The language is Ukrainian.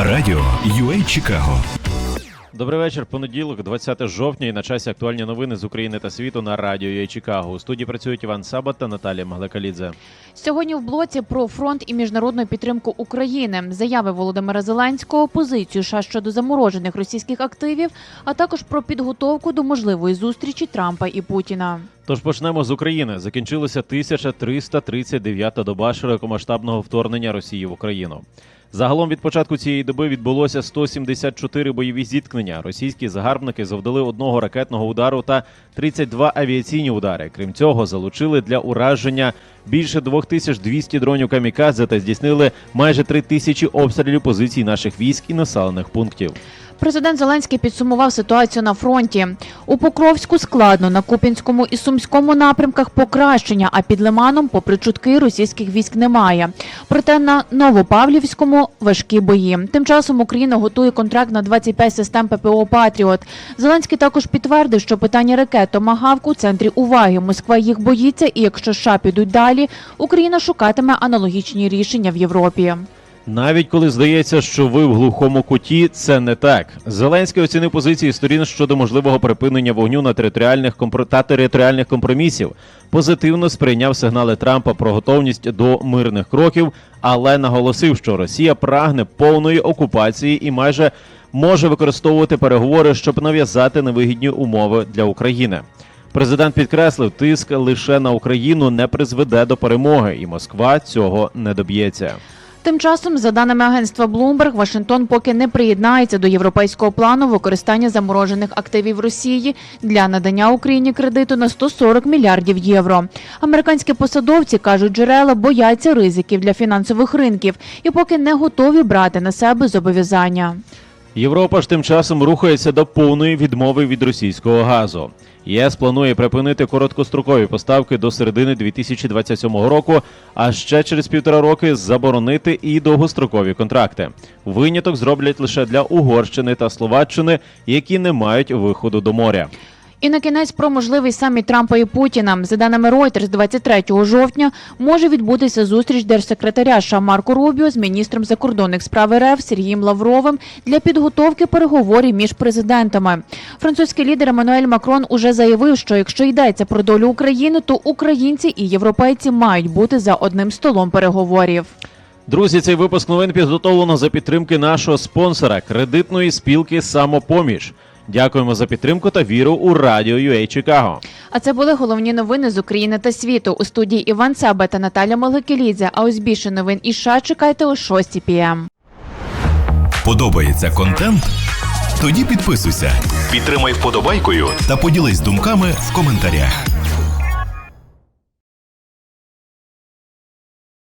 Радіо UA Чикаго. Добрий вечір. Понеділок, 20 жовтня, і на часі актуальні новини з України та світу на радіо «Я Чикаго. У студії працюють Іван Сабат та Наталія Маглакалідзе. Сьогодні в блоці про фронт і міжнародну підтримку України, заяви Володимира Зеленського, позицію США щодо заморожених російських активів, а також про підготовку до можливої зустрічі Трампа і Путіна. Тож почнемо з України. Закінчилася 1339-та доба широкомасштабного вторгнення Росії в Україну. Загалом від початку цієї доби відбулося 174 бойові зіткнення. Російські загарбники завдали одного ракетного удару та 32 авіаційні удари. Крім цього, залучили для ураження більше 2200 дронів камікадзе та здійснили майже 3000 обстрілів позицій наших військ і населених пунктів. Президент Зеленський підсумував ситуацію на фронті. У Покровську складно, на Куп'янському і Сумському напрямках покращення, а під Лиманом, попри чутки, російських військ немає. Проте на Новопавлівському важкі бої. Тим часом Україна готує контракт на 25 систем ППО Патріот. Зеленський також підтвердив, що питання ракет «Томагавк» у центрі уваги. Москва їх боїться, і якщо США підуть далі, Україна шукатиме аналогічні рішення в Європі. Навіть коли здається, що ви в глухому куті, це не так. Зеленський оцінив позиції сторін щодо можливого припинення вогню на територіальних компро... та територіальних компромісів. Позитивно сприйняв сигнали Трампа про готовність до мирних кроків, але наголосив, що Росія прагне повної окупації і майже може використовувати переговори, щоб нав'язати невигідні умови для України. Президент підкреслив, тиск лише на Україну не призведе до перемоги, і Москва цього не доб'ється. Тим часом, за даними агентства Bloomberg, Вашингтон поки не приєднається до європейського плану використання заморожених активів Росії для надання Україні кредиту на 140 мільярдів євро. Американські посадовці кажуть, джерела бояться ризиків для фінансових ринків і поки не готові брати на себе зобов'язання. Європа ж тим часом рухається до повної відмови від російського газу. ЄС планує припинити короткострокові поставки до середини 2027 року, а ще через півтора роки заборонити і довгострокові контракти. Виняток зроблять лише для Угорщини та Словаччини, які не мають виходу до моря. І на кінець про можливий саміт Трампа і Путіна. За даними Reuters, 23 жовтня може відбутися зустріч держсекретаря США Марко Рубіо з міністром закордонних справ РФ Сергієм Лавровим для підготовки переговорів між президентами. Французький лідер Еммануель Макрон уже заявив, що якщо йдеться про долю України, то українці і європейці мають бути за одним столом переговорів. Друзі, цей випуск новин підготовлено за підтримки нашого спонсора кредитної спілки Самопоміж. Дякуємо за підтримку та віру у радіо UA Чикаго. А це були головні новини з України та світу. У студії Іван Саба та Наталя Маликелідзе. А ось більше новин і США чекайте о 6 пм. Подобається контент? Тоді підписуйся, підтримай вподобайкою та поділись думками в коментарях.